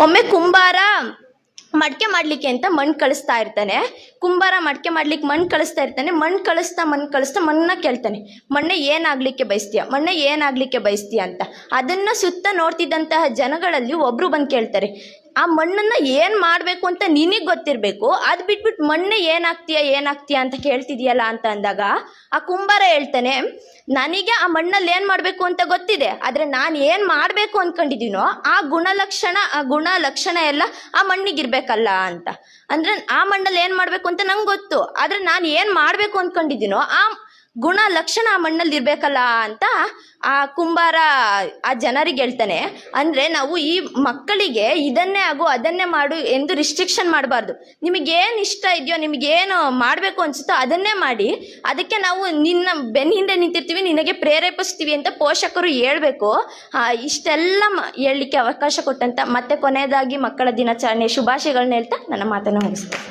ಒಮ್ಮೆ ಕುಂಬಾರ ಮಡಿಕೆ ಮಾಡ್ಲಿಕ್ಕೆ ಅಂತ ಮಣ್ಣು ಕಳಿಸ್ತಾ ಇರ್ತಾನೆ. ಕುಂಬಾರ ಮಡಿಕೆ ಮಾಡ್ಲಿಕ್ಕೆ ಮಣ್ಣು ಕಳಿಸ್ತಾ ಇರ್ತಾನೆ. ಮಣ್ಣು ಕಳಿಸ್ತಾ ಮಣ್ಣು ಕಳಿಸ್ತಾ ಮಣ್ಣನ್ನ ಕೇಳ್ತಾನೆ. ಮಣ್ಣೆ ಏನಾಗ್ಲಿಕ್ಕೆ ಬಯಸ್ತೀಯ? ಮಣ್ಣೆ ಏನಾಗ್ಲಿಕ್ಕೆ ಬಯಸ್ತೀಯ ಅಂತ. ಅದನ್ನ ಸುತ್ತ ನೋಡ್ತಿದ್ದಂತಹ ಜನಗಳಲ್ಲಿ ಒಬ್ರು ಬಂದು ಕೇಳ್ತಾರೆ. ಆ ಮಣ್ಣನ್ನ ಏನ್ ಮಾಡ್ಬೇಕು ಅಂತ ನಿನಗ್ ಗೊತ್ತಿರ್ಬೇಕು. ಅದ್ ಬಿಟ್ಬಿಟ್ಟು ಮಣ್ಣೆ ಏನಾಗ್ತೀಯ ಏನಾಗ್ತೀಯ ಅಂತ ಕೇಳ್ತಿದ್ಯಲ್ಲ ಅಂತ ಅಂದಾಗ ಆ ಕುಂಬಾರ ಹೇಳ್ತಾನೆ, ನನಗೆ ಆ ಮಣ್ಣಲ್ಲಿ ಏನ್ ಮಾಡ್ಬೇಕು ಅಂತ ಗೊತ್ತಿದೆ, ಆದ್ರೆ ನಾನು ಏನ್ ಮಾಡ್ಬೇಕು ಅನ್ಕೊಂಡಿದೀನೋ ಆ ಗುಣಲಕ್ಷಣ, ಆ ಗುಣ ಲಕ್ಷಣ ಎಲ್ಲ ಆ ಮಣ್ಣಿಗಿರ್ಬೇಕಲ್ಲ ಅಂತ. ಅಂದ್ರೆ ಆ ಮಣ್ಣಲ್ಲಿ ಏನ್ ಮಾಡ್ಬೇಕು ಅಂತ ನಂಗೆ ಗೊತ್ತು, ಆದ್ರೆ ನಾನು ಏನ್ ಮಾಡ್ಬೇಕು ಅನ್ಕೊಂಡಿದ್ದೀನೋ ಆ ಗುಣ ಲಕ್ಷಣ ಆ ಮಣ್ಣಲ್ಲಿ ಇರ್ಬೇಕಲ್ಲ ಅಂತ ಆ ಕುಂಬಾರ ಆ ಜನರಿಗೆ ಹೇಳ್ತಾನೆ. ಅಂದ್ರೆ ನಾವು ಈ ಮಕ್ಕಳಿಗೆ ಇದನ್ನೇ ಆಗು ಅದನ್ನೇ ಮಾಡು ಎಂದು ರಿಸ್ಟ್ರಿಕ್ಷನ್ ಮಾಡಬಾರ್ದು. ನಿಮಗೇನು ಇಷ್ಟ ಇದೆಯೋ, ನಿಮಗೇನು ಮಾಡಬೇಕು ಅನ್ಸುತ್ತೋ ಅದನ್ನೇ ಮಾಡಿ. ಅದಕ್ಕೆ ನಾವು ನಿನ್ನ ಬೆನ್ನ ಹಿಂದೆ ನಿಂತಿರ್ತೀವಿ, ನಿನಗೆ ಪ್ರೇರೇಪಿಸ್ತೀವಿ ಅಂತ ಪೋಷಕರು ಹೇಳಬೇಕು. ಇಷ್ಟೆಲ್ಲ ಹೇಳಲಿಕ್ಕೆ ಅವಕಾಶ ಕೊಟ್ಟಂತ ಮತ್ತೆ ಕೊನೆಯದಾಗಿ ಮಕ್ಕಳ ದಿನಾಚರಣೆ ಶುಭಾಶಯಗಳನ್ನ ಹೇಳ್ತಾ ನನ್ನ ಮಾತನ್ನು ಮುಗಿಸ್ತೇನೆ.